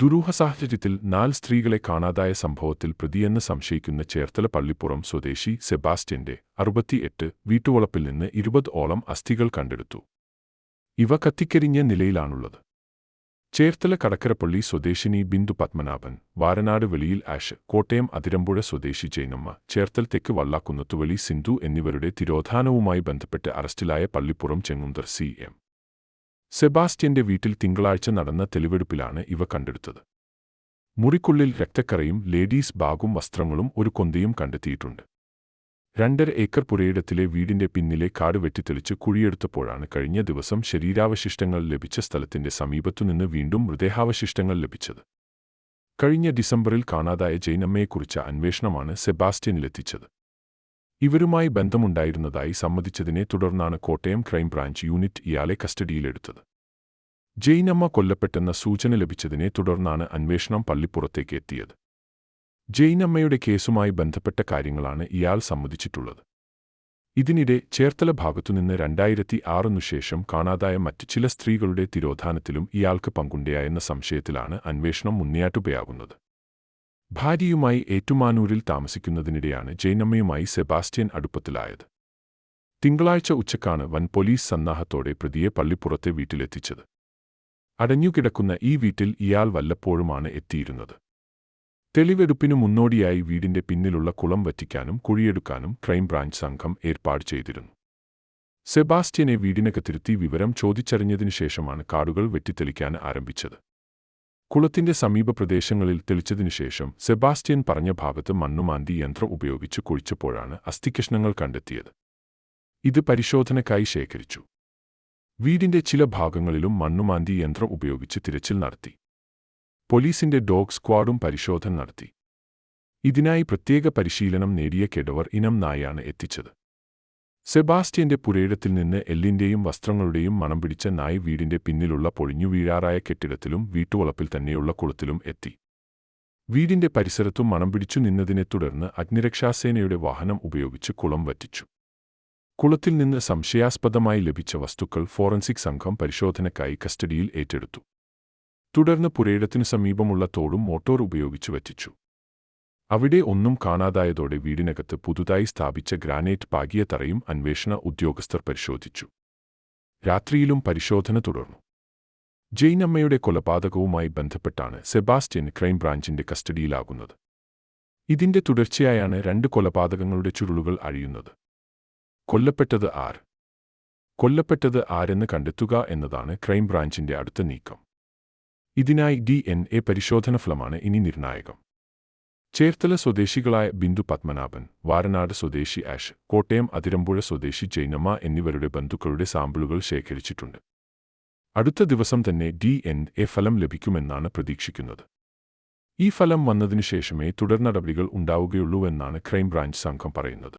ദുരൂഹ സാഹചര്യത്തിൽ നാല് സ്ത്രീകളെ കാണാതായ സംഭവത്തിൽ പ്രതിയെന്ന് സംശയിക്കുന്ന ചേർത്തല പള്ളിപ്പുറം സ്വദേശി സെബാസ്റ്റ്യന്റെ അറുപത്തിയെട്ട് വീട്ടുവളപ്പിൽ നിന്ന് ഇരുപത് ഓളം അസ്ഥികൾ കണ്ടെടുത്തു. ഇവ കത്തിക്കരിഞ്ഞ നിലയിലാണുള്ളത്. ചേർത്തല കടക്കരപ്പള്ളി സ്വദേശിനി ബിന്ദു പത്മനാഭൻ വാരനാട് വെളിയിൽ ആഷ് കോട്ടയം അതിരമ്പുഴ സ്വദേശി ജൈനമ്മ ചേർത്തൽ തെക്ക് വള്ളാക്കുന്നത്തുവെളി സിന്ധു എന്നിവരുടെ തിരോധാനവുമായി ബന്ധപ്പെട്ട് അറസ്റ്റിലായ പള്ളിപ്പുറം ചെങ്ങുന്തർ സി എം. സെബാസ്റ്റ്യന്റെ വീട്ടിൽ തിങ്കളാഴ്ച നടന്ന തെളിവെടുപ്പിലാണ് ഇവ കണ്ടെടുത്തത്. മുറിക്കുള്ളിൽ രക്തക്കറയും ലേഡീസ് ബാഗും വസ്ത്രങ്ങളും ഒരു കൊന്തയും കണ്ടെത്തിയിട്ടുണ്ട്. രണ്ടര ഏക്കർ പുരയിടത്തിലെ വീടിന്റെ പിന്നിലെ കാട് വെട്ടിത്തെളിച്ച് കുഴിയെടുത്തപ്പോഴാണ് കഴിഞ്ഞ ദിവസം ശരീരാവശിഷ്ടങ്ങൾ ലഭിച്ച സ്ഥലത്തിന്റെ സമീപത്തുനിന്ന് വീണ്ടും മൃതദേഹാവശിഷ്ടങ്ങൾ ലഭിച്ചത്. കഴിഞ്ഞ ഡിസംബറിൽ കാണാതായ ജൈനമ്മയെക്കുറിച്ച അന്വേഷണമാണ് സെബാസ്റ്റ്യനിലെത്തിച്ചത്. ഇവരുമായി ബന്ധമുണ്ടായിരുന്നതായി സമ്മതിച്ചതിനെ തുടർന്നാണ് കോട്ടയം ക്രൈംബ്രാഞ്ച് യൂണിറ്റ് ഇയാളെ കസ്റ്റഡിയിലെടുത്തത്. ജെയിനമ്മ കൊല്ലപ്പെട്ടെന്ന സൂചന ലഭിച്ചതിനെ തുടർന്നാണ് അന്വേഷണം പള്ളിപ്പുറത്തേക്ക് എത്തിയത്. ജെയിനമ്മയുടെ കേസുമായി ബന്ധപ്പെട്ട കാര്യങ്ങളാണ് ഇയാൾ സമ്മതിച്ചിട്ടുള്ളത്. ഇതിനിടെ ചേർത്തല ഭാഗത്തുനിന്ന് രണ്ടായിരത്തി ആറിനു ശേഷം കാണാതായ മറ്റു ചില സ്ത്രീകളുടെ തിരോധാനത്തിലും ഇയാൾക്ക് പങ്കുണ്ടയായെന്ന സംശയത്തിലാണ് അന്വേഷണം മുന്നിയാട്ടുപയാകുന്നത് ഭാര്യയുമായി ഏറ്റുമാനൂരിൽ താമസിക്കുന്നതിനിടെയാണ് ജൈനമ്മയുമായി സെബാസ്റ്റ്യൻ അടുപ്പത്തിലായത്. തിങ്കളാഴ്ച ഉച്ചക്കാണ് വൻ പോലീസ് സന്നാഹത്തോടെ പ്രതിയെ പള്ളിപ്പുറത്തെ വീട്ടിലെത്തിച്ചത്. അടഞ്ഞുകിടക്കുന്ന ഈ വീട്ടിൽ ഇയാൾ വല്ലപ്പോഴുമാണ് എത്തിയിരുന്നത്. തെളിവെടുപ്പിനു മുന്നോടിയായി വീടിന്റെ പിന്നിലുള്ള കുളം വറ്റിക്കാനും കുഴിയെടുക്കാനും ക്രൈംബ്രാഞ്ച് സംഘം ഏർപ്പാട് ചെയ്തിരുന്നു. സെബാസ്റ്റ്യനെ വീടിനകത്തിരുത്തി വിവരം ചോദിച്ചറിഞ്ഞതിനു ശേഷമാണ് കാടുകൾ വെട്ടിത്തെളിക്കാൻ ആരംഭിച്ചത്. കുളത്തിന്റെ സമീപ പ്രദേശങ്ങളിൽ തെളിച്ചതിനുശേഷം സെബാസ്റ്റ്യൻ പറഞ്ഞ ഭാഗത്ത് മണ്ണുമാന്തി യന്ത്രം ഉപയോഗിച്ച് കുഴിച്ചപ്പോഴാണ് അസ്ഥികഷ്ണങ്ങൾ കണ്ടെത്തിയത്. ഇത് പരിശോധനയ്ക്കായി ശേഖരിച്ചു. വീടിന്റെ ചില ഭാഗങ്ങളിലും മണ്ണുമാന്തി യന്ത്രം ഉപയോഗിച്ച് തിരച്ചിൽ നടത്തി. പോലീസിന്റെ ഡോഗ് സ്ക്വാഡും പരിശോധന നടത്തി. ഇതിനായി പ്രത്യേക പരിശീലനം നേടിയ കെഡവർ ഇനം നായാണ് എത്തിച്ചത്. സെബാസ്റ്റ്യന്റെ പുരയിടത്തിൽ നിന്ന് എല്ലിന്റെയും വസ്ത്രങ്ങളുടെയും മണം പിടിച്ച നായ് വീടിന്റെ പിന്നിലുള്ള പൊഴിഞ്ഞു വീഴാറായ കെട്ടിടത്തിലും വീട്ടുവളപ്പിൽ തന്നെയുള്ള കുളത്തിലും എത്തി. വീടിന്റെ പരിസരത്തും മണം പിടിച്ചു നിന്നതിനെ തുടർന്ന് അഗ്നിരക്ഷാസേനയുടെ വാഹനം ഉപയോഗിച്ച് കുളം വറ്റിച്ചു. കുളത്തിൽ നിന്ന് സംശയാസ്പദമായി ലഭിച്ച വസ്തുക്കൾ ഫോറൻസിക് സംഘം പരിശോധനയ്ക്കായി കസ്റ്റഡിയിൽ ഏറ്റെടുത്തു. തുടർന്ന് പുരയിടത്തിനു സമീപമുള്ള തോടും മോട്ടോർ ഉപയോഗിച്ച് വറ്റിച്ചു. അവിടെ ഒന്നും കാണാതായതോടെ വീടിനകത്ത് പുതുതായി സ്ഥാപിച്ച ഗ്രാനൈറ്റ് പാകിയ തറയും അന്വേഷണ ഉദ്യോഗസ്ഥർ പരിശോധിച്ചു. രാത്രിയിലും പരിശോധന തുടർന്നു. ജെയ്നമ്മയുടെ കൊലപാതകവുമായി ബന്ധപ്പെട്ടാണ് സെബാസ്റ്റ്യൻ ക്രൈംബ്രാഞ്ചിന്റെ കസ്റ്റഡിയിലാകുന്നത്. ഇതിന്റെ തുടർച്ചയായാണ് രണ്ട് കൊലപാതകങ്ങളുടെ ചുരുളുകൾ അഴിയുന്നത്. കൊല്ലപ്പെട്ടത് ആർ. കൊല്ലപ്പെട്ടത് ആരെന്ന് കണ്ടെത്തുക എന്നതാണ് ക്രൈംബ്രാഞ്ചിന്റെ അടുത്ത നീക്കം. ഇതിനായി ഡി എൻ എ പരിശോധന ഫലമാണ് ഇനി നിർണായകം. ചേർത്തല സ്വദേശികളായ ബിന്ദു പത്മനാഭൻ വാരനാട് സ്വദേശി ആഷ് കോട്ടയം അതിരമ്പുഴ സ്വദേശി ജൈനമ്മ എന്നിവരുടെ ബന്ധുക്കളുടെ സാമ്പിളുകൾ ശേഖരിച്ചിട്ടുണ്ട്. അടുത്ത ദിവസം തന്നെ ഡി എൻ എ ഫലം ലഭിക്കുമെന്നാണ് പ്രതീക്ഷിക്കുന്നത്. ഈ ഫലം വന്നതിനുശേഷമേ തുടർ നടപടികൾ ഉണ്ടാവുകയുള്ളൂവെന്നാണ് ക്രൈംബ്രാഞ്ച് സംഘം പറയുന്നത്.